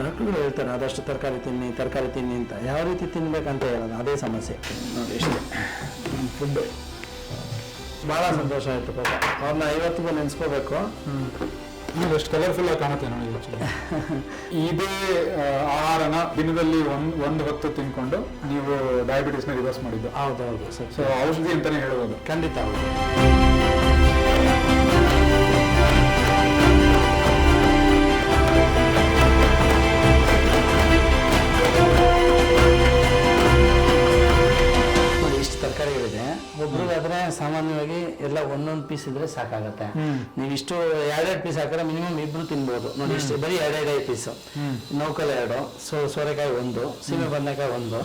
ಡಾಕ್ಟರ್ಗಳು ಹೇಳ್ತಾರೆ ಆದಷ್ಟು ತರಕಾರಿ ತಿನ್ನಿ ತರಕಾರಿ ತಿನ್ನಿ ಅಂತ. ಯಾವ ರೀತಿ ತಿನ್ಬೇಕಂತ ಹೇಳೋದು ಅದೇ ಸಮಸ್ಯೆ. ನೋಡಿ ಇಷ್ಟೇ. ಫುಡ್ ಭಾಳ ಸಂತೋಷ ಆಯಿತು ಪಾಪ. ಅವ್ರನ್ನ ಐವತ್ತಿಗೂ ನೆನೆಸ್ಕೋಬೇಕು. ನೀವು ಎಷ್ಟು ಕಲರ್ಫುಲ್ ಆಗಿ ಕಾಣುತ್ತೆ ನೋಡಿ. ಇದೇ ಆಹಾರನ ದಿನದಲ್ಲಿ ಒಂದ್ ಒಂದು ಹೊತ್ತು ತಿನ್ಕೊಂಡು ನೀವು ಡಯಾಬಿಟಿಸ್ನ ರಿವರ್ಸ್ ಮಾಡಿದ್ದು. ಹೌದು ಸರ್ ಸೊ ಔಷಧಿ ಅಂತಾನೆ ಹೇಳ್ಬೋದು. ಖಂಡಿತ. ಹೌದು ಪೀಸ್ ಇದ್ರೆ ಸಾಕಾಗತ್ತೆ. ನೀವು ಇಷ್ಟು ಎರಡೆರಡು ಪೀಸ್ ಹಾಕಿದ್ರೆ ಮಿನಿಮಮ್ ಇಬ್ರು ತಿನ್ಬೋದು. ನೋಡಿ ಇಷ್ಟು ಬರೀ ಎರಡೆರಡು ಪೀಸ್ ನೌಕಲ್ ಎರಡು ಸೊ ಸೋರೆಕಾಯಿ ಒಂದು ಸೀಮೆ ಬದನೆಕಾಯಿ ಒಂದು.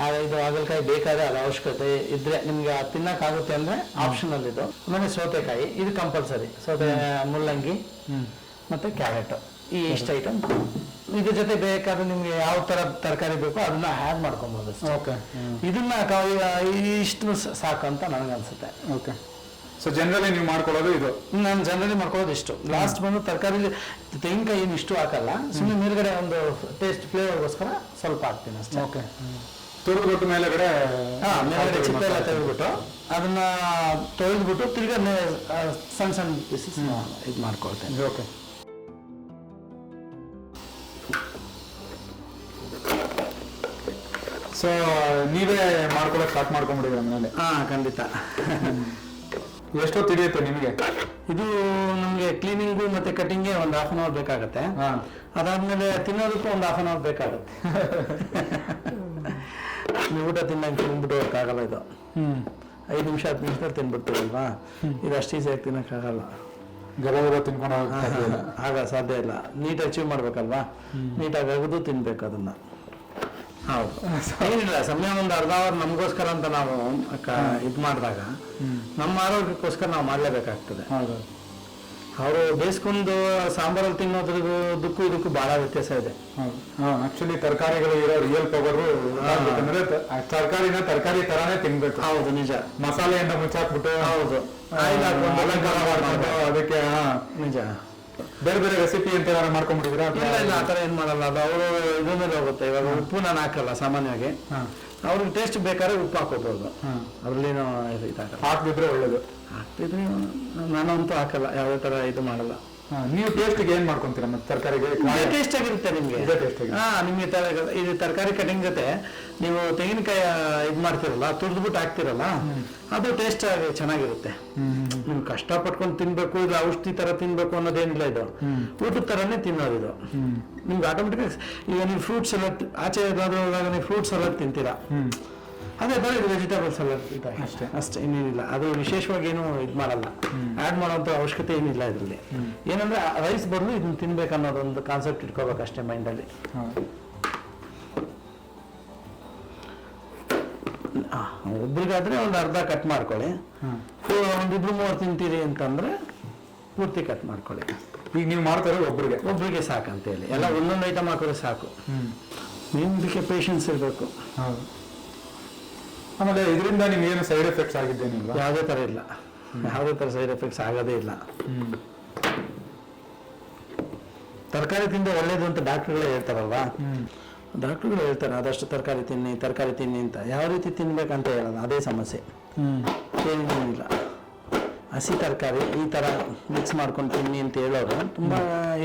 ಆ ಇದು ಹಾಗಲಕಾಯಿ ಬೇಕಾದ ಅದು ಅವಶ್ಯಕತೆ ಇದ್ರೆ ನಿಮ್ಗೆ ತಿನ್ನಕ್ ತಿನ್ನಕ್ಕಾಗುತ್ತೆ ಅಂದ್ರೆ ಆಪ್ಷನಲ್ ಇದು ಆಮೇಲೆ ಸೌತೆಕಾಯಿ ಇದು ಕಂಪಲ್ಸರಿ. ಸೌತೆ ಮುಳ್ಳಂಗಿ ಮತ್ತೆ ಕ್ಯಾರೆಟ್. ಈ ಇಷ್ಟು ಐಟಮ್ ಇದ್ರ ಜೊತೆ ಬೇಕಾದ್ರೆ ನಿಮ್ಗೆ ಯಾವ ತರ ತರಕಾರಿ ಬೇಕೋ ಅದನ್ನ ಆ್ಯಡ್ ಮಾಡ್ಕೊಬೋದು ಓಕೆ ಇದನ್ನ ಇಷ್ಟು ಸಾಕು ಅಂತ ನನಗನ್ಸುತ್ತೆ. ಓಕೆ ಸೊ ಜನರಲಿ ನೀವು ಮಾಡ್ಕೊಳ್ಳೋದು ಇದು. ನಾನು ಜನರಲಿ ಮಾಡ್ಕೊಳ್ಳೋದು ಇಷ್ಟು. ಲಾಸ್ಟ್ ಬಂದು ತರಕಾರಿ ತೆಂಗಿನಕಾಯಿ ಏನು ಇಷ್ಟು ಹಾಕಲ್ಲ ಸುಮ್ಮನೆ ಮೇಲ್ಗಡೆ ಒಂದು ಟೇಸ್ಟ್ ಫ್ಲೇವರ್ಗೋಸ್ಕರ ಸ್ವಲ್ಪ ಹಾಕ್ತೀನಿ ಅಷ್ಟೇ. ಓಕೆ ತುರಿದ್ಬಿಟ್ಟು ಮೇಲೆಗಡೆ ಹಾ ಮೇಲ್ಗಡೆ ಚಿಕ್ಕ ಎಲ್ಲ ತೆಗೆದ್ಬಿಟ್ಟು ಅದನ್ನ ತೊಳೆದ್ಬಿಟ್ಟು ತಿರ್ಗಾ ಸಣ್ಣ ಸಣ್ಣ ಪೀಸಸ್ ಇದು ಮಾಡ್ಕೊಳ್ತೇನೆ. ಓಕೆ ಸೊ ನೀವೇ ಮಾಡ್ಕೊಳ್ಳೋಕೆ ಸ್ಟಾರ್ಟ್ ಮಾಡ್ಕೊಂಡ್ಬಿಡಿದ್ರ ಮನೇಲಿ? ಹಾಂ ಖಂಡಿತ. ಎಷ್ಟೊತ್ತು ಹಿಡಿಯುತ್ತೆ ನಿಮಗೆ? ಇದು ನಮಗೆ ಕ್ಲೀನಿಂಗು ಮತ್ತೆ ಕಟಿಂಗ್ಗೆ ಒಂದು ಹಾಫ್ ಅನ್ ಅವರ್ ಬೇಕಾಗುತ್ತೆ. ಹಾಂ. ಅದಾದ್ಮೇಲೆ ತಿನ್ನೋದಕ್ಕೂ ಒಂದು ಹಾಫ್ ಅನ್ ಅವರ್ ಬೇಕಾಗುತ್ತೆ. ನೀವು ಊಟ ತಿನ್ನಂಗೆ ತಿನ್ಬಿಟ್ಟು ಹೋಗಕ್ಕಾಗಲ್ಲ ಇದು. ಐದು ನಿಮಿಷ ಹತ್ತು ನಿಮಿಷದಲ್ಲಿ ತಿನ್ಬಿಡ್ತೀವಲ್ವಾ ಇದು ಅಷ್ಟು ಈಸಿಯಾಗಿ ತಿನ್ನೋಕ್ಕಾಗಲ್ಲ. ಗಲಗಲ ತಿನ್ಕೊಂಡು. ಆಗ ಸಾಧ್ಯ ಇಲ್ಲ. ನೀಟ್ ಅಚೀವ್ ಮಾಡ್ಬೇಕಲ್ವಾ? ನೀಟಾಗಿ ಅಗದು ತಿನ್ಬೇಕು ಅದನ್ನ. ಏನಿಲ್ಲ ಸಮಯ ಒಂದು ಅರ್ಧ ಅವರ್ ನಮಗೋಸ್ಕರ ಅಂತ ನಾವು ಇದು ಮಾಡಿದಾಗ ನಮ್ಮ ಆರೋಗ್ಯಕ್ಕೋಸ್ಕರ ನಾವು ಮಾಡಲೇಬೇಕಾಗ್ತದೆ. ಹೌದು. ಅವರು ಬೇಯಿಸ್ಕೊಂಡು ಸಾಂಬಾರಲ್ಲಿ ತಿನ್ನೋದ್ರಿಗೂ ದುಕ್ಕು ಇದಕ್ಕೂ ಬಹಳ ವ್ಯತ್ಯಾಸ ಇದೆ. ಆಕ್ಚುಲಿ ತರಕಾರಿಗಳು ಇರೋ ರಿಯಲ್ ಪವರು ಅಂದ್ರೆ ತರಕಾರಿನ ತರಕಾರಿ ತರಾನೇ ತಿನ್ಬೇಕು. ಹೌದು ನಿಜ. ಮಸಾಲೆಯಿಂದ ಮುಚ್ಚಾಕ್ಬಿಟ್ಟು ಹೌದು. ಅದಕ್ಕೆ ನಿಜ. ಬೇರೆ ಬೇರೆ ರೆಸಿಪಿ ಅಂತ ಏನಾದ್ರು ಮಾಡ್ಕೊಂಡ್ಬಿಟ್ಟಿದ್ರ ಇಲ್ಲ ಇಲ್ಲ ಆ ಥರ ಏನು ಮಾಡಲ್ಲ. ಅದು ಅವರು ಇದ್ರ ಮೇಲೆ ಹೋಗುತ್ತೆ. ಇವಾಗ ಉಪ್ಪು ನಾನು ಹಾಕಲ್ಲ ಸಾಮಾನ್ಯವಾಗಿ. ಅವ್ರಿಗೆ ಟೇಸ್ಟ್ ಬೇಕಾದ್ರೆ ಉಪ್ಪು ಹಾಕೋಬೋದು ಇದು ಇದಾಗಲ್ಲ. ಹಾಕ್ತಿದ್ರೆ ಒಳ್ಳೇದು. ಹಾಕ್ತಿದ್ರೆ ನಾನಂತೂ ಹಾಕಲ್ಲ ಯಾವುದೇ ಥರ ಇದು ಮಾಡಲ್ಲ. ನೀವು ಟೇಸ್ಟ್ಗೆ ಏನ್ ಮಾಡ್ಕೊಂತೀರಾ ಮತ್ತೆ ತರಕಾರಿಗೆ ಟೇಸ್ಟ್ ಆಗಿರುತ್ತೆ ನಿಮಗೆ. ಇದೇ. ಹಾ ನಿಮಗೆ ಇದು ತರಕಾರಿ ಕಟಿಂಗ್ ಜೊತೆ ನೀವು ತೆಂಗಿನಕಾಯಿ ಇದು ಮಾಡ್ತಿರಲ್ಲ ತುರ್ದ್ಬಿಟ್ಟು ಹಾಕ್ತಿರಲ್ಲ ಅದು ಟೇಸ್ಟ್ ಆಗಿ ಚೆನ್ನಾಗಿರುತ್ತೆ. ಕಷ್ಟ ಪಟ್ಕೊಂಡು ತಿನ್ಬೇಕು ಇಲ್ಲ ಔಷಧಿ ತರ ತಿನ್ಬೇಕು ಅನ್ನೋದೇನಿಲ್ಲ ಇದು. ಊಟದ ತರನೇ ತಿನ್ನೋದು ಇದು. ನಿಮ್ಗೆ ಆಟೋಮೆಟಿಕ್ ಈಗ ನೀವು ಫ್ರೂಟ್ಸ್ ಎಲ್ಲ ಆಚೆ ನೀವು ಫ್ರೂಟ್ಸ್ ಎಲ್ಲ ತಿಂತೀರಾ? ಅದೇ ಬರೀ ಇದು ವೆಜಿಟೇಬಲ್ಸ್ ಎಲ್ಲ ಅಷ್ಟೇ. ಅಷ್ಟೇ ಇನ್ನೇನಿಲ್ಲ. ಅದು ವಿಶೇಷವಾಗಿ ಏನು ಇದು ಮಾಡಲ್ಲ. ಆ್ಯಡ್ ಮಾಡೋಂಥ ಅವಶ್ಯಕತೆ ಏನಿಲ್ಲ ಇದರಲ್ಲಿ. ಏನಂದ್ರೆ ರೈಸ್ ಬದಲು ಇದನ್ನ ತಿನ್ಬೇಕು ಅನ್ನೋದೊಂದು ಕಾನ್ಸೆಪ್ಟ್ ಇಟ್ಕೋಬೇಕು ಅಷ್ಟೇ ಮೈಂಡಲ್ಲಿ ಒಬ್ರಿಗಾದ್ರೆ ಒಂದು ಅರ್ಧ ಕಟ್ ಮಾಡ್ಕೊಳ್ಳಿ. ಒಂದಿಬ್ರು ಮೂವರು ತಿಂತೀರಿ ಅಂತಂದ್ರೆ ಪೂರ್ತಿ ಕಟ್ ಮಾಡ್ಕೊಳ್ಳಿ. ಈಗ ನೀವು ಮಾಡ್ತಾ ಇರೋದು ಒಬ್ರಿಗೆ? ಒಬ್ರಿಗೆ ಸಾಕಂತ ಹೇಳಿ ಎಲ್ಲ ಒಂದೊಂದು ಐಟಮ್ ಹಾಕಿದ್ರೆ ಸಾಕು. ನಿಮ್ದಕ್ಕೆ ಪೇಷನ್ಸ್ ಇರಬೇಕು. ಹೌದು. ಆಮೇಲೆ ಇದರಿಂದ ನಿಮ್ಗೆ ಏನು ಸೈಡ್ ಎಫೆಕ್ಟ್ಸ್ ಆಗಿದ್ದೇನಿಲ್ವಾ? ಯಾವುದೇ ಥರ ಇಲ್ಲ. ಯಾವುದೇ ಥರ ಸೈಡ್ ಎಫೆಕ್ಟ್ಸ್ ಆಗೋದೇ ಇಲ್ಲ. ತರಕಾರಿ ತಿಂದು ಒಳ್ಳೇದು ಅಂತ ಡಾಕ್ಟ್ರುಗಳೇ ಹೇಳ್ತಾರಲ್ವಾ? ಡಾಕ್ಟರ್ಗಳು ಹೇಳ್ತಾರೆ ಆದಷ್ಟು ತರಕಾರಿ ತಿನ್ನಿ ತರಕಾರಿ ತಿನ್ನಿ ಅಂತ. ಯಾವ ರೀತಿ ತಿನ್ಬೇಕಂತ ಹೇಳಲ್ಲ ಅದೇ ಸಮಸ್ಯೆ. ಇಲ್ಲ. ಹಸಿ ತರಕಾರಿ ಈ ಥರ ಮಿಕ್ಸ್ ಮಾಡ್ಕೊಂಡು ತಿನ್ನಿ ಅಂತ ಹೇಳೋರು ತುಂಬ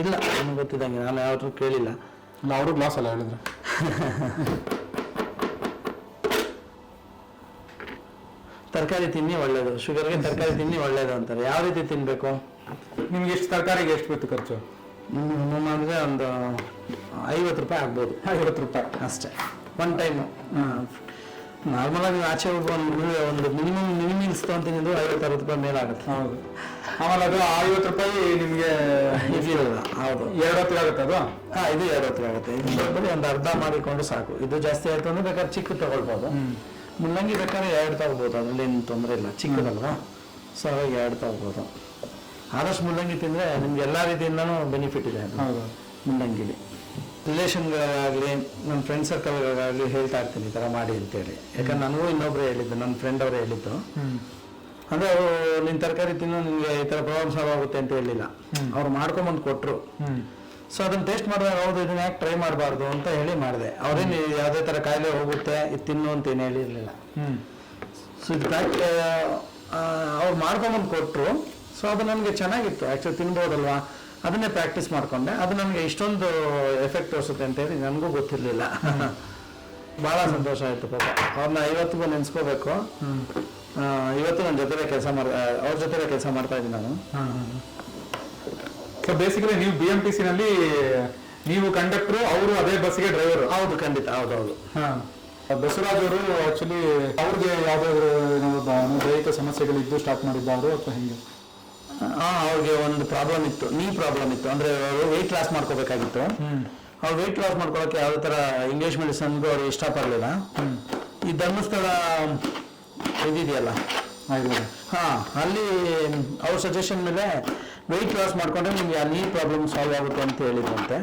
ಇಲ್ಲ ನನಗೆ ಗೊತ್ತಿದ್ದಂಗೆ. ನಾನು ಯಾವ್ದು ಕೇಳಿಲ್ಲ. ಅವರು ಗ್ಲಾಸ್ ಅಲ್ಲ ಹೇಳಿದ್ರೆ. ತರಕಾರಿ ತಿನ್ನಿ ಒಳ್ಳೇದು. ಶುಗರ್ಗೆ ತರಕಾರಿ ತಿನ್ನಿ ಒಳ್ಳೇದು ಅಂತಾರೆ. ಯಾವ ರೀತಿ ತಿನ್ನಬೇಕು ನಿಮ್ಗೆ ಎಷ್ಟು ತರಕಾರಿಗೆ ಎಷ್ಟು ಬಿತ್ತು ಖರ್ಚು? ಮಿನಿಮಮ್ ಅಂದರೆ ಒಂದು ಐವತ್ತು ರೂಪಾಯಿ ಆಗ್ಬೋದು. ಐವತ್ತು ರೂಪಾಯಿ. ಅಷ್ಟೇ. ಒನ್ ಟೈಮು ನಾರ್ಮಲ್ ಆಗಿ ಆಚೆ ಹೋಗಿ ಒಂದು ಒಂದು ಮಿನಿಮಮ್ ಮಿನಿಮೀಲ್ಸ್ ತೊಗೊಂತೀನಿ ಅಂದ್ರೆ ಐವತ್ತು ಅರವತ್ತು ರೂಪಾಯಿ ಮೇಲಾಗುತ್ತೆ ಹೌದು. ಆಮೇಲೆ ಅದು ಐವತ್ತು ರೂಪಾಯಿ ನಿಮಗೆ ಇದಿರಲ್ಲ ಹೌದು. ಎರಡು ಹೊತ್ತಿಗೆ ಆಗುತ್ತೆ ಅದು? ಹಾಂ ಇದು ಎರಡು ಆಗುತ್ತೆ. ಇದು ಬರೀ ಒಂದು ಅರ್ಧ ಮಾಡಿಕೊಂಡು ಸಾಕು. ಇದು ಜಾಸ್ತಿ ಆಯಿತು ಅಂದರೆ ಬೇಕಾದ್ರೆ ಚಿಕ್ಕ ತಗೊಳ್ಬೋದು. ಮುಲ್ಲಂಗಿ ಬೇಕಾದ್ರೆ ಎರಡು ತಗೋಬೋದು ಅದ್ರಲ್ಲಿ ಏನು ತೊಂದರೆ ಇಲ್ಲ. ಚಿಕ್ಕದಲ್ವಾ? ಸೊ ಹಾಗಾಗಿ ಎರಡು ತಗೋಬೋದು ಆದಷ್ಟು ಮುಳ್ಳಂಗಿ ತಿಂದರೆ ನಿಮ್ಗೆ ಎಲ್ಲ ರೀತಿಯಿಂದನೂ ಬೆನಿಫಿಟ್ ಇದೆ ಅದು. ಮುಲ್ಲಂಗಿಲಿ. ರಿಲೇಷನ್ಗಳಾಗಲಿ ನನ್ನ ಫ್ರೆಂಡ್ ಸರ್ಕಲ್ಗಳಾಗಲಿ ಹೇಳ್ತಾ ಇರ್ತೀನಿ ಈ ಥರ ಮಾಡಿ ಅಂತೇಳಿ. ಯಾಕಂದ್ರೆ ನನಗೂ ಇನ್ನೊಬ್ರು ಹೇಳಿದ್ದು ನನ್ನ ಫ್ರೆಂಡ್ ಅವರೇ ಹೇಳಿದ್ದು. ಅಂದರೆ ಅವರು ನಿನ್ನ ತರಕಾರಿ ತಿನ್ನೋ ನಿಮಗೆ ಈ ಥರ ಪ್ರಾಬ್ಲಮ್ ಸಾಲ್ವ್ ಆಗುತ್ತೆ ಅಂತ ಹೇಳಿಲ್ಲ. ಅವ್ರು ಮಾಡ್ಕೊಂಬಂದು ಕೊಟ್ಟರು ಸೊ ಅದನ್ನ ಟೇಸ್ಟ್ ಮಾಡಿದಾಗ ಹೌದು ಇದನ್ನ ಯಾಕೆ ಟ್ರೈ ಮಾಡಬಾರ್ದು ಅಂತ ಹೇಳಿ ಮಾಡಿದೆ. ಅವ್ರೇನು ಯಾವುದೇ ಥರ ಕಾಯಿಲೆ ಹೋಗುತ್ತೆ ಇದು ತಿನ್ನು ಅಂತ ಏನು ಹೇಳಿರಲಿಲ್ಲ. ಹ್ಮ್. ಸೊ ಇದು ಪ್ಯಾಕ್ ಅವ್ರು ಮಾಡ್ಕೊಂಬಂದು ಕೊಟ್ಟರು ಸೊ ಅದು ನನಗೆ ಚೆನ್ನಾಗಿತ್ತು. ಆ್ಯಕ್ಚುಲಿ ತಿನ್ಬೋದಲ್ವಾ? ಅದನ್ನೇ ಪ್ರಾಕ್ಟೀಸ್ ಮಾಡಿಕೊಂಡೆ. ಅದು ನನಗೆ ಇಷ್ಟೊಂದು ಎಫೆಕ್ಟ್ ತೋರಿಸುತ್ತೆ ಅಂತೇಳಿ ನನಗೂ ಗೊತ್ತಿರಲಿಲ್ಲ. ಭಾಳ ಸಂತೋಷ ಆಯಿತು ಪಾಪ. ಅವ್ರನ್ನ ಐವತ್ತಿಗೂ ನೆನೆಸ್ಕೋಬೇಕು. ಇವತ್ತು ನನ್ನ ಜೊತೆ ಕೆಲಸ ಮಾಡ್ತಾ ಅವ್ರ ಜೊತೆ ಕೆಲಸ ಮಾಡ್ತಾ ಇದ್ದೀನಿ ನಾನು. ಸೊ ಬೇಸಿಕಲಿ ನೀವು ಬಿ ಎಂ ಟಿ ಸಿ ನಲ್ಲಿ ನೀವು ಕಂಡಕ್ಟರ್ ಅವರು ಅದೇ ಬಸ್ಗೆ ಡ್ರೈವರ್ ಹೌದು ಖಂಡಿತ. ಹೌದು ಹೌದು. ಬಸವರಾಜ್ ಅವರು ಆಕ್ಚುಲಿ ಅವ್ರಿಗೆ ಯಾವ್ದಾದ್ರು ದೈಹಿಕ ಸಮಸ್ಯೆಗಳಿದ್ದು ಸ್ಟಾರ್ಟ್ ಮಾಡಿದ್ದಾರು ಅಥವಾ ಹೆಂಗೆ? ಆ, ಅವ್ರಿಗೆ ಒಂದು ಪ್ರಾಬ್ಲಮ್ ಇತ್ತು. ನೀ ಪ್ರಾಬ್ಲಮ್ ಇತ್ತು. ಅಂದ್ರೆ ಅವರು ವೆಯ್ಟ್ ಲಾಸ್ ಮಾಡ್ಕೋಬೇಕಾಗಿತ್ತು. ಅವ್ರು ವೆಯ್ಟ್ ಲಾಸ್ ಮಾಡ್ಕೊಳಕ್ಕೆ ಯಾವ ತರ ಇಂಗ್ಲೀಷ್ ಮೆಡಿಸನ್ಗೂ ಅವ್ರು ಇಷ್ಟಪಡಲಿಲ್ಲ ಈ ಧರ್ಮಸ್ಥಳ ಇದಿದೆಯಲ್ಲ? ಹಾಂ ಹಾ ಅಲ್ಲಿ ಅವ್ರ ಸಜೆಷನ್ ಮೇಲೆ ವೆಯ್ಟ್ ಲಾಸ್ ಮಾಡ್ಕೊಂಡ್ರೆ ನಿಮ್ಗೆ ಆ ನೀ ಪ್ರಾಬ್ಲಮ್ ಸಾಲ್ವ್ ಆಗುತ್ತೆ ಅಂತ ಹೇಳಿದ್ರಂತೆ.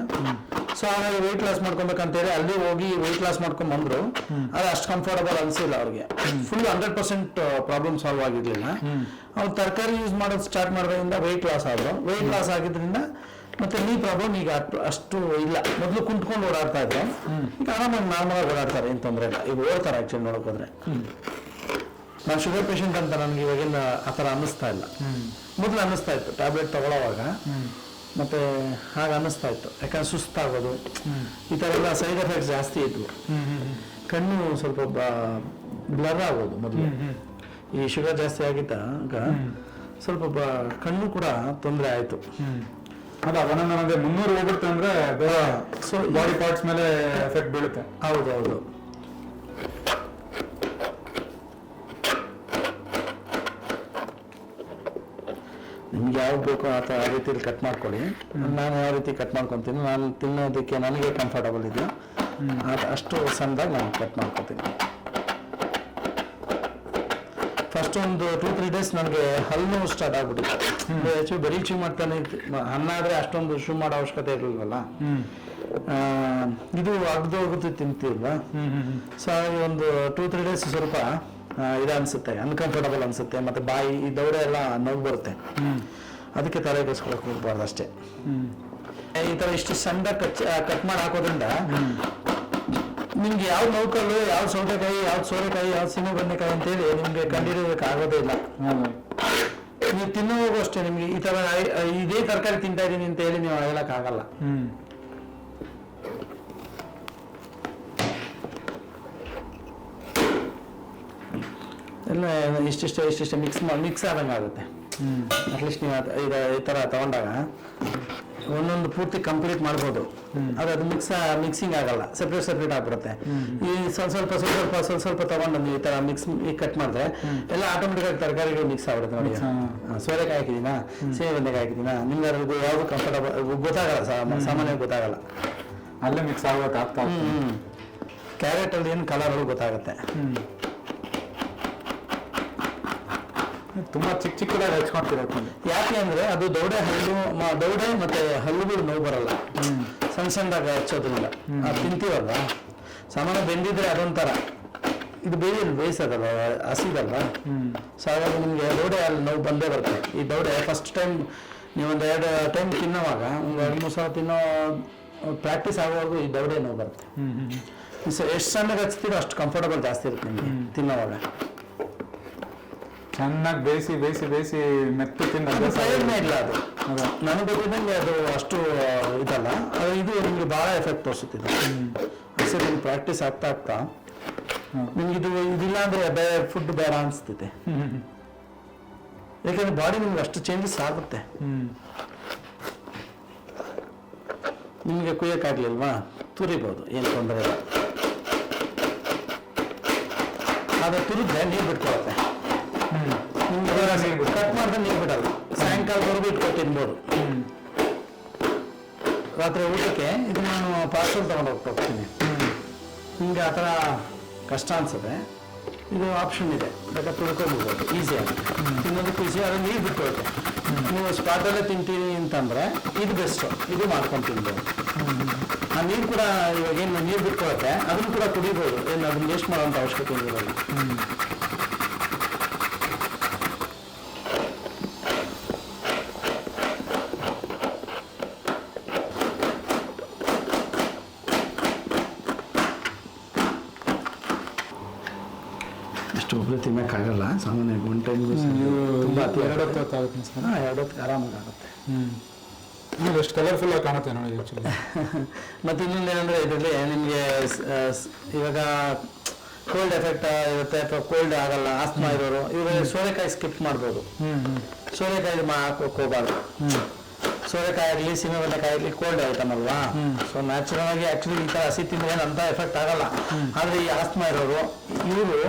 ಸೊ ಹಾಗಾಗಿ ವೆಯ್ಟ್ ಲಾಸ್ ಮಾಡ್ಕೊಬೇಕಂತೇಳಿ ಅಲ್ಲಿ ಹೋಗಿ ವೆಯ್ಟ್ ಲಾಸ್ ಮಾಡ್ಕೊಂಡ್ ಬಂದ್ರು ಅದು ಅಷ್ಟು ಕಂಫರ್ಟಬಲ್ ಅನ್ಸಿಲ್ಲ ಅವ್ರಿಗೆ. Full hundred percent problem solve ಆಗಿರ್ಲಿಲ್ಲ. ಅವ್ರು ತರಕಾರಿ ಯೂಸ್ ಮಾಡೋದು ಸ್ಟಾರ್ಟ್ ಮಾಡೋದ್ರಿಂದ ವೆಯ್ಟ್ ಲಾಸ್ ಆದ್ರು. ವೆಯ್ಟ್ ಲಾಸ್ ಆಗಿದ್ರಿಂದ ಮತ್ತೆ ನೀ ಪ್ರಾಬ್ಲಮ್ ಈಗ ಅಷ್ಟು ಇಲ್ಲ. ಮೊದಲು ಕುಂತ್ಕೊಂಡು ಓಡಾಡ್ತಾ ಇದ್ರು. ಈಗ ಆರಾಮಾಗಿ ನಾರ್ಮಲ್ ಆಗಿ ಓಡಾಡ್ತಾರೆ, ಏನ್ ತೊಂದರೆ ಇಲ್ಲ. ಈಗ ಓಡ್ತಾರೆ ಆಕ್ಚುಲಿ ನೋಡಕ್ ಹೋದ್ರೆ. ನಾನು ಶುಗರ್ ಪೇಷಂಟ್ ಅಂತ ನನಗೆ ಇವಾಗೆಲ್ಲ ಆ ಥರ ಅನ್ನಿಸ್ತಾ ಇಲ್ಲ. ಮೊದಲು ಅನ್ನಿಸ್ತಾ ಇತ್ತು ಟ್ಯಾಬ್ಲೆಟ್ ತಗೊಳ್ಳೋವಾಗ ಮತ್ತೆ ಹಾಗೆ ಅನ್ನಿಸ್ತಾ ಇತ್ತು. ಯಾಕಂದ್ರೆ ಸುಸ್ತಾಗೋದು. ಈ ಥರ ಎಲ್ಲ ಸೈಡ್ ಎಫೆಕ್ಟ್ಸ್ ಜಾಸ್ತಿ ಇದ್ವು. ಕಣ್ಣು ಸ್ವಲ್ಪ ಬ್ಲರ್ ಆಗೋದು ಮೊದಲು. ಈ ಶುಗರ್ ಜಾಸ್ತಿ ಆಗಿದ್ದಾಗ ಸ್ವಲ್ಪ ಕಣ್ಣು ಕೂಡ ತೊಂದರೆ ಆಯಿತು. ಅಲ್ಲ ಒಂದೊಂದೇ ಮುನ್ನೂರು ಹೋಗುತ್ತೆ ಅಂದ್ರೆ ಸೊ ಬಾಡಿ ಪಾರ್ಟ್ಸ್ ಮೇಲೆ ಎಫೆಕ್ಟ್ ಬೀಳುತ್ತೆ. ಹೌದು ಹೌದು. ನಿಮ್ಗೆ ಯಾವ್ದು ಬೇಕೋ ಆ ಥರ ಆ ರೀತಿಲಿ ಕಟ್ ಮಾಡ್ಕೊಳ್ಳಿ. ನಾನು ಯಾವ ರೀತಿ ಕಟ್ ಮಾಡ್ಕೊತೀನಿ? ನಾನು ತಿನ್ನೋದಕ್ಕೆ ನನಗೆ ಕಂಫರ್ಟಬಲ್ ಇದೆ ಅದು ಅಷ್ಟು ಸಣ್ಣದಾಗಿ ನಾನು ಕಟ್ ಮಾಡ್ಕೊತೀನಿ. ಫಸ್ಟ್ ಒಂದು ಟೂ ತ್ರೀ ಡೇಸ್ ನನಗೆ ಹಲ್ಲು ಸ್ಟಾರ್ಟ್ ಆಗ್ಬಿಟ್ಟಿತ್ತು ಹೆಚ್ಚು ಬರೀ ಚೂ ಮಾಡ್ತಾನೆ. ಮ- ಅಷ್ಟೊಂದು ಶೂ ಮಾಡೋ ಅವಶ್ಯಕತೆ ಇರಲಿಲ್ವಲ್ಲ? ಆ, ಇದು ಅಗ್ದು ಹೋಗುತ್ತೆ ತಿಂತೀವಲ್ಲ ಸೊ ಒಂದು ಟೂ ತ್ರೀ ಡೇಸ್ ಸ್ವಲ್ಪ ಇದು ಅನ್ಸುತ್ತೆ ಅನ್ಕಂಫರ್ಟಬಲ್ ಅನ್ಸುತ್ತೆ ಮತ್ತೆ ಬಾಯಿ ಈ ದೌಡೆ ಎಲ್ಲ ನೋವು ಬರುತ್ತೆ. ಅದಕ್ಕೆ ತಲೆ ಕೆಸ್ಕೊಳಕ್ ಹೋಗ್ಬಾರ್ದು ಅಷ್ಟೇ. ಈ ತರ ಇಷ್ಟು ಸಣ್ಣ ಕಚ್ ಕಟ್ ಮಾಡಿ ಹಾಕೋದ್ರಿಂದ ನಿಮ್ಗೆ ಯಾವ ನೌಕಲ್ಲು ಯಾವ ಸೌತೆಕಾಯಿ ಯಾವ ಸೋರೆಕಾಯಿ ಯಾವ ಸಿಮೆ ಬದನೆಕಾಯಿ ಅಂತೇಳಿ ನಿಮ್ಗೆ ಕಂಡಿಡಿಯೋದಕ್ಕೆ ಆಗೋದೇ ಇಲ್ಲ ನೀವು ತಿನ್ನುವಾಗೂ ಅಷ್ಟೇ ನಿಮ್ಗೆ ಈ ತರ ಇದೇ ತರಕಾರಿ ತಿಂತಾ ಇದೀನಿ ಅಂತ ಹೇಳಿ ನೀವು ಹೇಳಕ್ ಆಗಲ್ಲ ಎಲ್ಲ ಇಷ್ಟಿಷ್ಟ ಇಷ್ಟಿಷ್ಟ ಮಿಕ್ಸ್ ಮಿಕ್ಸ್ ಆದಂಗೆ ಆಗುತ್ತೆ. ಅಟ್ಲೀಸ್ಟ್ ನೀವು ಇದು ಈ ಥರ ತಗೊಂಡಾಗ ಒಂದೊಂದು ಪೂರ್ತಿ ಕಂಪ್ಲೀಟ್ ಮಾಡ್ಬೋದು. ಅದು ಅದು ಮಿಕ್ಸ್ ಮಿಕ್ಸಿಂಗ್ ಆಗಲ್ಲ. ಸೆಪ್ರೇಟ್ ಸೆಪ್ರೇಟ್ ಆಗ್ಬಿಡುತ್ತೆ. ಈ ಸ್ವಲ್ಪ ಸ್ವಲ್ಪ ಸ್ವಲ್ಪ ಸ್ವಲ್ಪ ಸ್ವಲ್ಪ ಸ್ವಲ್ಪ ತಗೊಂಡು ಈ ಥರ ಮಿಕ್ಸ್ ಕಟ್ ಮಾಡಿದ್ರೆ ಎಲ್ಲ ಆಟೋಮೆಟಿಕ್ ಆಗಿ ತರಕಾರಿಗಳು ಮಿಕ್ಸ್ ಆಗ್ಬಿಡುತ್ತೆ ನೋಡಿ. ಸೋರೆಕಾಯಿ ಹಾಕಿದ್ದೀನಾ? ಸೇವೆ ಹಾಕಿದ್ದೀನಾ? ನಿಮ್ಗೆ ಅದ್ರದ್ದು ಯಾವುದು ಕಂಫರ್ಟಬಲ್ ಗೊತ್ತಾಗಲ್ಲ ಸಾಮಾನ್ಯವಾಗಿ ಗೊತ್ತಾಗಲ್ಲ. ಅಲ್ಲೇ ಮಿಕ್ಸ್ ಆಗೋಕೆ ಆಗ್ತಾ ಹ್ಮ್ ಕ್ಯಾರೆಟ್ ಅಲ್ಲಿ ಏನು ಕಲರ್ ಗೊತ್ತಾಗುತ್ತೆ ಹ್ಮ್ ತುಂಬಾ ಚಿಕ್ಕ ಚಿಕ್ಕದಾಗಿ ಹಚ್ಕೊಂತೀರ ಯಾಕೆ ಅಂದ್ರೆ ಅದು ದೌಡೆ ಹಲ್ಲು ದೌಡೆ ಮತ್ತೆ ಹಲ್ಲುಗಳು ನೋವು ಬರಲ್ಲ. ಸಣ್ಣ ಸಣ್ಣದಾಗ ಹಚ್ಚೋದ್ರಿಂದ. ಅದು ತಿಂತೀವಲ್ಲ ಸಾಮಾನ್ಯ ಬೆಂದಿದ್ರೆ ಅದೊಂಥರ. ಇದು ಬೇಯ ಬೇಯಿಸೋದಲ್ಲ ಹಸಿದಲ್ಲ ಸೊ ಹಾಗಾಗಿ ನಿಮಗೆ ದೌಡೆ ಅಲ್ಲಿ ನೋವು ಬಂದೇ ಬರುತ್ತೆ. ಈ ದೌಡೆ ಫಸ್ಟ್ ಟೈಮ್ ನೀವು ಒಂದು ಎರಡು ಟೈಮ್ ತಿನ್ನೋವಾಗ ಒಂದು ಎರಡು ಮೂರು ಸಾವಿರ ತಿನ್ನೋ ಪ್ರಾಕ್ಟೀಸ್ ಆಗುವಾಗ ಈ ದೌಡೆ ನೋವು ಬರುತ್ತೆ. ಸೊ ಎಷ್ಟು ಸಣ್ಣಗೆ ಹಚ್ತೀರೋ ಅಷ್ಟು ಕಂಫರ್ಟಬಲ್ ಜಾಸ್ತಿ ಇರುತ್ತೆ ನಿಮಗೆ ತಿನ್ನೋವಾಗ. ಚೆನ್ನಾಗಿ ಬೇಯಿಸಿ ಬೇಯಿಸಿ ಬೇಯಿಸಿ ಮೆತ್ತು ತಿಂದ ಅದು ಅಭ್ಯಾಸ ಪ್ರಯೋಜನ ಇಲ್ಲ ಅದು. ನನಗೆ ಗೊತ್ತಿದ್ದಂಗೆ ಅದು ಅಷ್ಟು ಇದಲ್ಲ. ಅದು ಇದು ನಿಮಗೆ ಭಾಳ ಎಫೆಕ್ಟ್ ತೋರಿಸುತ್ತಿದೆ. ನಿಮ್ಗೆ ಪ್ರಾಕ್ಟೀಸ್ ಆಗ್ತಾ ಆಗ್ತಾ. ನಿಮ್ಗೆ ಇದು ಇದಿಲ್ಲ ಅಂದರೆ ಬೇರೆ ಫುಡ್ ಬೇಡ ಅನಿಸ್ತಿದೆ. ಯಾಕಂದ್ರೆ ಬಾಡಿ ನಿಮ್ಗೆ ಅಷ್ಟು ಚೇಂಜಸ್ ಆಗುತ್ತೆ. ಹ್ಮ್. ನಿಮಗೆ ಕುಯ್ಯಕ್ಕಾಗ್ಲಿಲ್ವಾ ತುರಿಬೋದು ಏನು ತೊಂದರೆ ಇಲ್ಲ. ಆದರೆ ತುರಿದ್ರೆ ನೀರು ಬಿಟ್ಕೊಳುತ್ತೆ. ಕಟ್ ಮಾಡಿದ್ರೆ ನೀರು ಬಿಡಲ್ಲ ಸಾಯಂಕಾಲದವರೆಗೂ ಇಟ್ಕೊಂಡು ತಿನ್ಬೋದು. ರಾತ್ರಿ ಊಟಕ್ಕೆ ಇದು ನಾನು ಪಾರ್ಸಲ್ ತಗೊಂಡು ಹೋಗ್ತೀನಿ. ಹಿಂಗೆ ಆ ಥರ ಕಷ್ಟ ಅನ್ಸುತ್ತೆ. ಇದು ಆಪ್ಷನ್ ಇದೆ. ಬೇಕಾದ್ರೆ ತುಳ್ಕೊಂಡ್ಬಿಡ್ಬೋದು ಈಸಿ ಆಗುತ್ತೆ ತಿನ್ನೋದಕ್ಕೂ ಈಸಿ ಅದನ್ನು ನೀರು ಬಿಟ್ಕೊಳುತ್ತೆ ನೀವು ಸ್ಪಾಟಲ್ಲೇ ತಿಂತೀನಿ ಅಂತಂದರೆ ಇದು ಬೆಸ್ಟು ಇದು ಮಾಡ್ಕೊಂಡು ತಿನ್ಬೋದು. ಆ ನೀರು ಕೂಡ ಇವಾಗ ಏನು ನೀರು ಬಿಟ್ಕೊಳುತ್ತೆ ಅದನ್ನು ಕೂಡ ಕುಡಿಬೋದು. ಏನು ಅದನ್ನ ವೇಸ್ಟ್ ಮಾಡೋಂಥ ಅವಶ್ಯಕತೆ ಇರೋಲ್ಲ ಇಬ್ಬರು ತಿನ್ನೋಕ್ಕಾಗಲ್ಲ ಸಾಮಾನ್ಯವಾಗಿ ಒನ್ ಟೈಮ್ಗೂ ತುಂಬ ಅತಿ ಎರಡು ಹೊತ್ತು ಹೊತ್ತು ಆಗುತ್ತೆ ಅನ್ಸುತ್ತೆ. ಹಾಂ ಎರಡು ಹೊತ್ತಿಗೆ ಆರಾಮಾಗಿ ಆಗುತ್ತೆ ಎಷ್ಟು ಕಲರ್ಫುಲ್ ಆಗಿ ಕಾಣುತ್ತೆ ನೋಡಿ ಆ್ಯಕ್ಚುಲಿ ಮತ್ತು ಇನ್ನೊಂದು ಏನಂದರೆ ಇದರಲ್ಲಿ ನಿಮಗೆ ಇವಾಗ ಕೋಲ್ಡ್ ಎಫೆಕ್ಟ್ ಇರುತ್ತೆ ಅಥವಾ ಕೋಲ್ಡ್ ಆಗಲ್ಲ ಆಸ್ಮಾ ಇರೋರು ಇವಾಗ ಸೋರೆಕಾಯಿ ಸ್ಕಿಪ್ ಮಾಡ್ಬೋದು. ಸೋರೆಕಾಯಿ ಹಾಕೋಬಾರ್ದು ಹಾಕೋಕೆ ಸೋರೆಕಾಯಿ ಆಗಲಿ ಸೀಮೆಬೆಂಡೆಕಾಯಿ ಆಗಲಿ ಕೋಲ್ಡ್ ಐಟಮ್ ಅಲ್ವಾ? ಸೊ ನ್ಯಾಚುರಲ್ ಆಗಿ ಆ್ಯಕ್ಚುಲಿ ಈ ಥರ ಹಸಿ ತಿಂದ್ರೆ ಅಂತ ಎಫೆಕ್ಟ್ ಆಗಲ್ಲ. ಆದರೆ ಈ ಆಸ್ಮಾ ಇರೋರು ಇವರು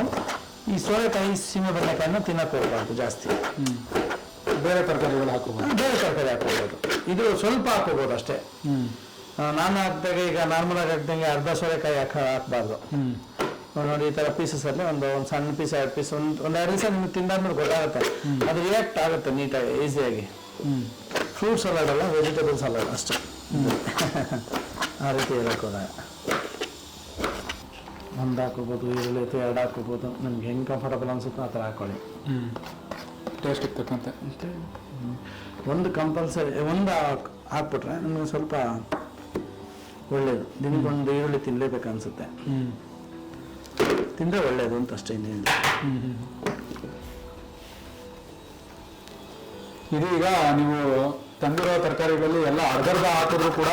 ಈ ಸೋರೆಕಾಯಿ ಸೀಮೆಬೆಂಡೆಕಾಯಿನ ತಿನ್ನಕ್ಕೆ ಹೋಗ್ಬಾರ್ದು ಜಾಸ್ತಿ. ಬೇರೆ ತರಕಾರಿಗಳು ಹಾಕೋಬಹುದು ಬೇರೆ ತರಕಾರಿ ಹಾಕೋಬಹುದು ಇದು ಸ್ವಲ್ಪ ಹಾಕೋಬಹುದು ಅಷ್ಟೇ. ನಾನು ಹಾಕ್ದಾಗ ಈಗ ನಾರ್ಮಲ್ ಆಗಿ ಹಾಕ್ದಂಗೆ ಅರ್ಧ ಸೋರೆಕಾಯಿ ಹಾಕ ಹಾಕ್ಬಾರ್ದು. ನೋಡಿ ಈ ತರ ಪೀಸಸ್ ಅಲ್ಲಿ ಒಂದು ಒಂದು ಸಣ್ಣ ಪೀಸ್ ಎರಡು ಪೀಸ್ ಒಂದು ಒಂದು ಎರಡು ದಿವಸ ನಿಮ್ಗೆ ತಿಂದಾದ್ಮೇಲೆ ಗೊತ್ತಾಗುತ್ತೆ. ಅದು ರಿಯಾಕ್ಟ್ ಆಗುತ್ತೆ ನೀಟಾಗಿ ಈಸಿಯಾಗಿ ಫ್ರೂಟ್ ಸಲಾಡ್ ಅಲ್ಲ ವೆಜಿಟೇಬಲ್ ಸಲಾಡ್ ಅಷ್ಟೇ. ಆ ರೀತಿ ಹೇಳಕ್ಕೆ ಹೋದಾಗ ಒಂದು ಹಾಕೋಬೋದು ಈರುಳ್ಳಿ ಅಥವಾ ಎರಡು ಹಾಕೋಬೋದು ನಿಮ್ಗೆ ಹೆಂಗೆ ಕಂಫರ್ಟಬಲ್ ಅನ್ಸುತ್ತೋ ಆ ಥರ ಹಾಕೊಳ್ಳಿ. ಹ್ಞೂ ಟೇಸ್ಟ್ ತಕ್ಕಂತೆ ಒಂದು ಕಂಪಲ್ಸರಿ ಒಂದು ಹಾಕ್- ಹಾಕ್ಬಿಟ್ರೆ ನಿಮಗೆ ಸ್ವಲ್ಪ ಒಳ್ಳೇದು. ದಿನಕ್ಕೊಂದು ಈರುಳ್ಳಿ ತಿನ್ನಲೇಬೇಕು ಅನಿಸುತ್ತೆ. ಹ್ಞೂ ತಿಂದರೆ ಒಳ್ಳೆಯದು ಅಂತ ಅಷ್ಟೇ ಇನ್ನೇನು ಹ್ಞೂ ಹ್ಮ್ ಇದು ಈಗ ನೀವು ತಂದಿರೋ ತರಕಾರಿಗಳಲ್ಲಿ ಎಲ್ಲ ಅರ್ಧರ್ಧ ಹಾಕಿದ್ರು ಕೂಡ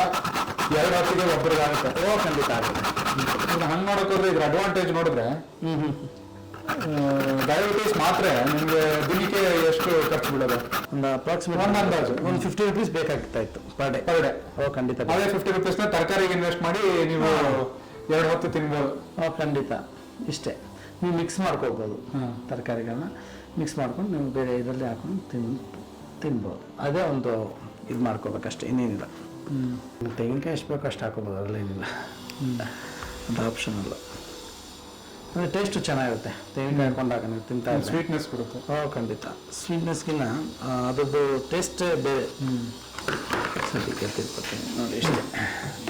ಎರಡು ಹೊತ್ತಿಗೆ ಒಬ್ಬರಿಗೆ ಆಗುತ್ತೆ ಓ ಖಂಡಿತ. ಆಗುತ್ತೆ ಈಗ ಹಂಗೆ ನೋಡಕ್ ಹೋದ್ರೆ ಇದ್ರ ಅಡ್ವಾಂಟೇಜ್ ನೋಡಿದ್ರೆ ಡಯಾಬಿಟೀಸ್ ಮಾತ್ರ ನಿಮಗೆ ದಿನಕ್ಕೆ ಎಷ್ಟು ಖರ್ಚು ಬಿಡೋದು ಒಂದು ಅಪ್ರಾಕ್ಸಿಮೇಟ್ ಒಂದು ಅಂದಾಜು. ಒಂದು ಫಿಫ್ಟಿ ರುಪೀಸ್ ಬೇಕಾಗ್ತಾ ಇತ್ತು ಪರ್ ಡೇ ಪರ್ ಡೇ ಓ ಖಂಡಿತ ಅದೇ ಫಿಫ್ಟಿ ರುಪೀಸ್ನ ತರಕಾರಿಗೆ ಇನ್ವೆಸ್ಟ್ ಮಾಡಿ ನೀವು ಎರಡು ಹೊತ್ತು ತಿನ್ಬೋದು. ಓ ಖಂಡಿತ. ಇಷ್ಟೇ. ನೀವು ಮಿಕ್ಸ್ ಮಾಡ್ಕೋಬೋದು. ತರಕಾರಿಗಳನ್ನ. ಮಿಕ್ಸ್ ಮಾಡ್ಕೊಂಡು ನೀವು ಬೇರೆ ಇದರಲ್ಲಿ ಹಾಕೊಂಡು ತಿನ್ ತಿನ್ಬೋದು. ಅದೇ ಒಂದು ಇದು ಮಾಡ್ಕೋಬೇಕಷ್ಟೇ ಇನ್ನೇನಿಲ್ಲ. ತೆಂಗಿನಕಾಯಿ ಎಷ್ಟು ಬೇಕು ಅಷ್ಟು ಹಾಕೋಬೋದು ಅದರಲ್ಲೇನಿಲ್ಲ ಅದು ಆಪ್ಷನ್ ಅಲ್ಲ. ಅಂದರೆ ಟೇಸ್ಟು ಚೆನ್ನಾಗಿರುತ್ತೆ. ತೆಂಗಿನಕಾಯಿ ಹಾಕೊಂಡಾಗ ನೀವು ತಿಂತಾ ಸ್ವೀಟ್ನೆಸ್ ಕೊಡುತ್ತೆ. ಓ ಖಂಡಿತ. ಸ್ವೀಟ್ನೆಸ್ಗಿನ್ನ ಅದರದ್ದು ಟೇಸ್ಟೇ ಬೇರೆ. ಸದ್ಯಕ್ಕೆ ತಿಳ್ಕೊತೀನಿ ನೋಡಿ ಇಷ್ಟೇ.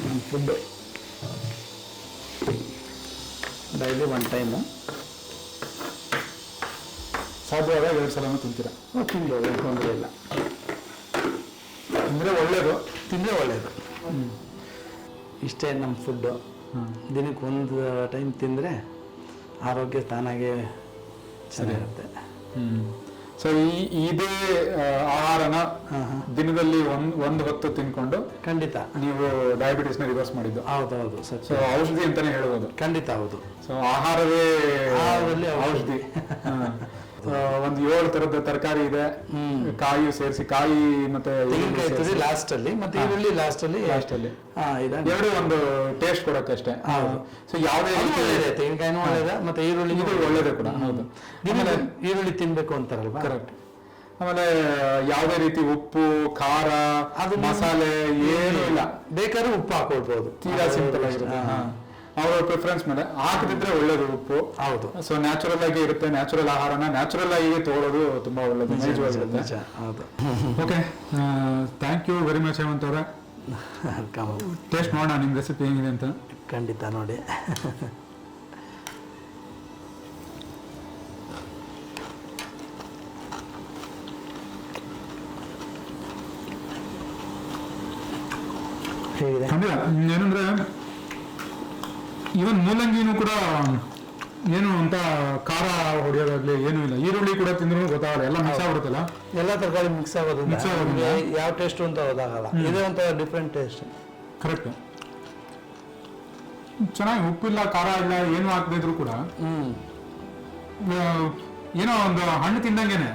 ನಮ್ಮ ಫುಡ್ಡು ಡೈಲಿ ಒನ್ ಟೈಮು ಸಾಧ್ಯವಾದಾಗ ಎರಡು ಸಲನೂ ತಿಂತೀರಾ? ತಿಂದು ತೊಂದರೆ ಇಲ್ಲ. ಅಂದರೆ ಒಳ್ಳೇದು. ತಿಂದರೆ ಒಳ್ಳೆಯದು ಇಷ್ಟೇ ನಮ್ಮ ಫುಡ್ಡು. ದಿನಕ್ಕೆ ಒಂದು ಟೈಮ್ ತಿಂದರೆ ಆರೋಗ್ಯ ತಾನಾಗೆ ಚೆನ್ನಾಗಿರುತ್ತೆ. ಸೊ ಈ ಇದೇ ಆಹಾರನ ದಿನದಲ್ಲಿ ಒಂದು ಒಂದು ಹೊತ್ತು ತಿನ್ಕೊಂಡು ಖಂಡಿತ. ನೀವು ಡಯಾಬಿಟಿಸ್ನ ರಿವರ್ಸ್ ಮಾಡಿದ್ದು. ಹೌದೌದು ಸೊ ಸತ್ಯ. ಔಷಧಿ ಅಂತಾನೆ ಹೇಳ್ಬೋದು. ಖಂಡಿತ ಹೌದು. ಸೊ ಆಹಾರವೇ ಆಹಾರದಲ್ಲಿ ಔಷಧಿ. ಸೊ ಒಂದು ಏಳು ತರದ ತರಕಾರಿ ಇದೆ. ಕಾಯಿ ಸೇರಿಸಿ ಕಾಯಿ ಮತ್ತೆ ತೆಂಗಿನಕಾಯಿ ಇರ್ತದೆ ಲಾಸ್ಟಲ್ಲಿ ಮತ್ತೆ ಈರುಳ್ಳಿ ಲಾಸ್ಟ್ ಅಲ್ಲಿ ಲಾಸ್ಟ್ ಅಲ್ಲಿ ಎರಡು ಒಂದು ಟೇಸ್ಟ್ ಕೊಡಕ್ಕಷ್ಟೇ. ಹೌದು. ಸೊ ಯಾವುದೇ ಒಳ್ಳೆಯದೇ ತೆಂಗಿನಕಾಯಿನೂ ಒಳ್ಳೆದ ಮತ್ತೆ ಈರುಳ್ಳಿ ಇದು ಒಳ್ಳೇದೇ. ಕೂಡ ಹೌದು. ಈರುಳ್ಳಿ ತಿನ್ಬೇಕು ಅಂತಾರಲ್ವಾ? ಕರೆಕ್ಟ್ ಆಮೇಲೆ ಯಾವುದೇ ರೀತಿ ಉಪ್ಪು ಖಾರ ಅದು ಮಸಾಲೆ ಏನೂ ಇಲ್ಲ. ಬೇಕಾದ್ರೆ ಉಪ್ಪು ಹಾಕೊಳ್ಬಹುದು ತೀರಾ ಸಿಂಪಲ್ ಆಗಿರುತ್ತೆ. ಅವರ ಪ್ರಿಫರೆನ್ಸ್ ಮೇಲೆ. ಹಾಕದಿದ್ರೆ ಒಳ್ಳೇದು ಉಪ್ಪು. ಹೌದು. ಸೊ ನ್ಯಾಚುರಲ್ ಆಗಿ ಇರುತ್ತೆ. ನ್ಯಾಚುರಲ್ ಆಹಾರನ ನ್ಯಾಚುರಲ್ ಆಗಿ ತಗೊಳ್ಳೋದು ತುಂಬಾ ಒಳ್ಳೇದು. ನಿಜ, ನೈಜವಾಗಿರುತ್ತೆ. ಹೌದು. Okay thank you very much Hemanth ಅವರೇ. ಟೇಸ್ಟ್ ಮಾಡೋಣ ನಿಮ್ಮ ರೆಸಿಪಿ ಹೆಂಗಿದೆ ಅಂತ. ಖಂಡಿತ ನೋಡಿ. ಹೇಗಿದೆ? ಏನಂದ್ರೆ ಇವನ್ ಮೂಲಂಗಿನೂ ಕೂಡ ಏನು ಅಂತ ಖಾರ ಹೊಡೆಯೋದಾಗ್ಲಿ ಏನೂ ಇಲ್ಲ. ಈರುಳ್ಳಿ ಕೂಡ ತಿಂದ್ರು ಗೊತ್ತಾಗಲ್ಲ ಎಲ್ಲ ಮಿಕ್ಸ್ ಆಗ್ಬಿಡುತ್ತಲ್ಲ? ಎಲ್ಲ ತರಕಾರಿ ಮಿಕ್ಸ್ ಆಗೋದು Mix ಆಗೋದ್ರಿಂದ? ನಿಮ್ಗೆ ಯಾವ ಟೇಸ್ಟ್ ಅಂತ ಗೊತ್ತಾಗಲ್ಲ. ಇದೇ ಒಂಥರ ಡಿಫ್ರೆಂಟ್ ಟೇಸ್ಟ್ ಕರೆಕ್ಟ್ ಚೆನ್ನಾಗಿ ಉಪ್ಪಿಲ್ಲ ಖಾರ ಇಲ್ಲ ಏನು ಹಾಕದಿದ್ರು ಕೂಡ ಹ್ಮ್. ಆ, ಏನೋ ಒಂದು ಹಣ್ಣು ತಿಂದಂಗೆನೆ.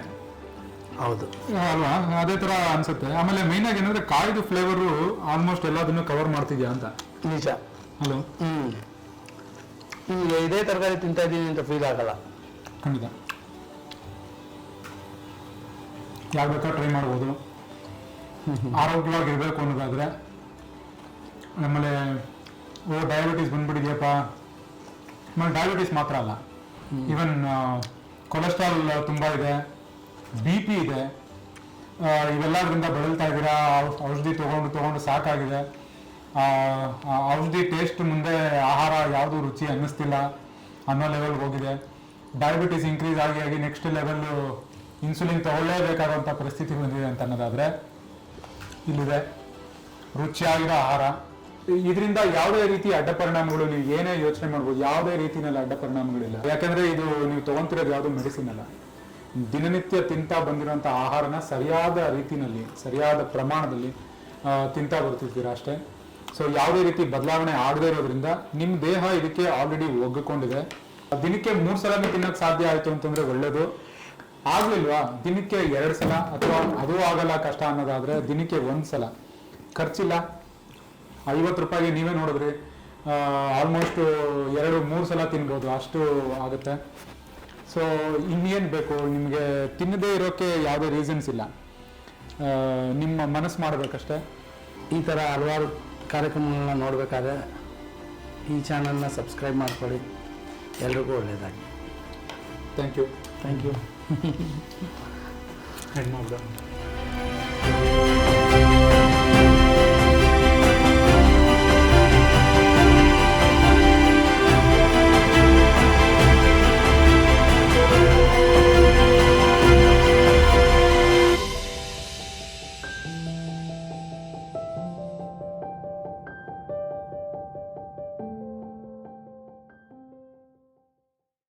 ಹೌದು. ಅಲ್ವಾ? ಅದೇ ತರ ಅನ್ಸುತ್ತೆ. ಆಮೇಲೆ ಮೈನ್ ಆಗಿ ಏನಂದ್ರೆ ಕಾಯ್ದು ಫ್ಲೇವರು ಆಲ್ಮೋಸ್ಟ್ ಎಲ್ಲದನ್ನು ಕವರ್ ಮಾಡ್ತಿದ್ಯಾ ಅಂತ? ನಿಜ. ಹಲೋ ಹ್ಮ್. ಇದೇ ತರಕಾರಿ ತಿಂತಾ ಇದ್ದೀನಿ ಅಂತ ಫೀಲ್ ಆಗಲ್ಲ. ಖಂಡಿತ. ಯಾವ ಬೇಕಾದ್ರೂ ಟ್ರೈ ಮಾಡ್ಬೋದು. ಆರೋಗ್ಯವಾಗಿರ್ಬೇಕು ಅನ್ನೋದಾದ್ರೆ ಆಮೇಲೆ ಓ ಡಯಾಬಿಟಿಸ್ ಬಂದ್ಬಿಟ್ಟಿದೆಯಪ್ಪ. ಆಮೇಲೆ ಡಯಾಬಿಟಿಸ್ ಮಾತ್ರ ಅಲ್ಲ. ಈವನ್ ಕೊಲೆಸ್ಟ್ರಾಲ್ ತುಂಬಾ ಇದೆ ಬಿ ಪಿ ಇದೆ. ಇವೆಲ್ಲದರಿಂದ ಬಳಲ್ತಾ ಇದ್ದೀರಾ ಔಷಧಿ ತೊಗೊಂಡು ತೊಗೊಂಡು ಸಾಕಾಗಿದೆ. ಔಷಧಿ ಟೇಸ್ಟ್ ಮುಂದೆ ಆಹಾರ ಯಾವುದು ರುಚಿ ಅನ್ನಿಸ್ತಿಲ್ಲ. ಅನ್ನೋ ಲೆವೆಲ್ಗೆ ಹೋಗಿದೆ. ಡಯಾಬಿಟಿಸ್ ಇನ್ಕ್ರೀಸ್ ಆಗಿ ಆಗಿ ನೆಕ್ಸ್ಟ್ ಲೆವೆಲ್ಲು ಇನ್ಸುಲಿನ್ ತಗೊಳ್ಳೇಬೇಕಾದಂಥ ಪರಿಸ್ಥಿತಿ ಬಂದಿದೆ ಅಂತ ಅನ್ನೋದಾದರೆ, ಇಲ್ಲಿದೆ. ರುಚಿಯಾಗಿರೋ ಆಹಾರ. ಇದರಿಂದ ಯಾವುದೇ ರೀತಿ ಅಡ್ಡ ಪರಿಣಾಮಗಳು, ನೀವು ಏನೇ ಯೋಚನೆ ಮಾಡ್ಬೋದು, ಯಾವುದೇ ರೀತಿಯಲ್ಲಿ ಅಡ್ಡ ಪರಿಣಾಮಗಳಿಲ್ಲ. ಯಾಕಂದ್ರೆ ಇದು ನೀವು ತೊಗೊತಿರೋದು ಯಾವುದು ಮೆಡಿಸಿನ್ ಅಲ್ಲ. ದಿನನಿತ್ಯ ತಿಂತಾ ಬಂದಿರುವಂಥ ಆಹಾರನ ಸರಿಯಾದ ರೀತಿನಲ್ಲಿ, ಸರಿಯಾದ ಪ್ರಮಾಣದಲ್ಲಿ ತಿಂತಾ ಬರ್ತಿರ್ತೀರ ಅಷ್ಟೇ. ಸೊ ಯಾವುದೇ ರೀತಿ ಬದಲಾವಣೆ ಆಗದೇ ಇರೋದ್ರಿಂದ ನಿಮ್ಮ ದೇಹ ಇದಕ್ಕೆ ಆಲ್ರೆಡಿ ಒಗ್ಗಿಕೊಂಡಿದೆ. ದಿನಕ್ಕೆ ಮೂರು ಸಲ ತಿನ್ನೋಕೆ ಸಾಧ್ಯ ಆಯಿತು ಅಂತಂದ್ರೆ ಒಳ್ಳೇದು. ಆಗ್ಲಿಲ್ವಾ? ದಿನಕ್ಕೆ ಎರಡು ಸಲ ಅಥವಾ ಅದು ಆಗಲ್ಲ ಕಷ್ಟ ಅನ್ನೋದಾದ್ರೆ ದಿನಕ್ಕೆ ಒಂದು ಸಲ. ಖರ್ಚಿಲ್ಲ. ಐವತ್ತು ರೂಪಾಯಿಗೆ ನೀವೇ ನೋಡಿದ್ರಿ. ಆಲ್ಮೋಸ್ಟ್ ಎರಡು, ಮೂರು ಸಲ ತಿನ್ಬೋದು. ಅಷ್ಟು ಆಗುತ್ತೆ. ಸೊ ಇನ್ನೇನು ಬೇಕು? ನಿಮಗೆ ತಿನ್ನದೇ ಇರೋಕ್ಕೆ ಯಾವುದೇ ರೀಸನ್ಸ್ ಇಲ್ಲ. ನಿಮ್ಮ ಮನಸ್ಸು ಮಾಡಬೇಕಷ್ಟೇ. ಈ ಥರ ಹಲವಾರು ಕಾರ್ಯಕ್ರಮಗಳನ್ನ ನೋಡಬೇಕಾದ್ರೆ ಈ ಚಾನಲ್ನ ಸಬ್ಸ್ಕ್ರೈಬ್ ಮಾಡ್ಕೊಳ್ಳಿ. ಎಲ್ರಿಗೂ ಒಳ್ಳೆಯದಾಗಿ ಥ್ಯಾಂಕ್ ಯು ಥ್ಯಾಂಕ್ ಯು ಹೆಣ್ಣು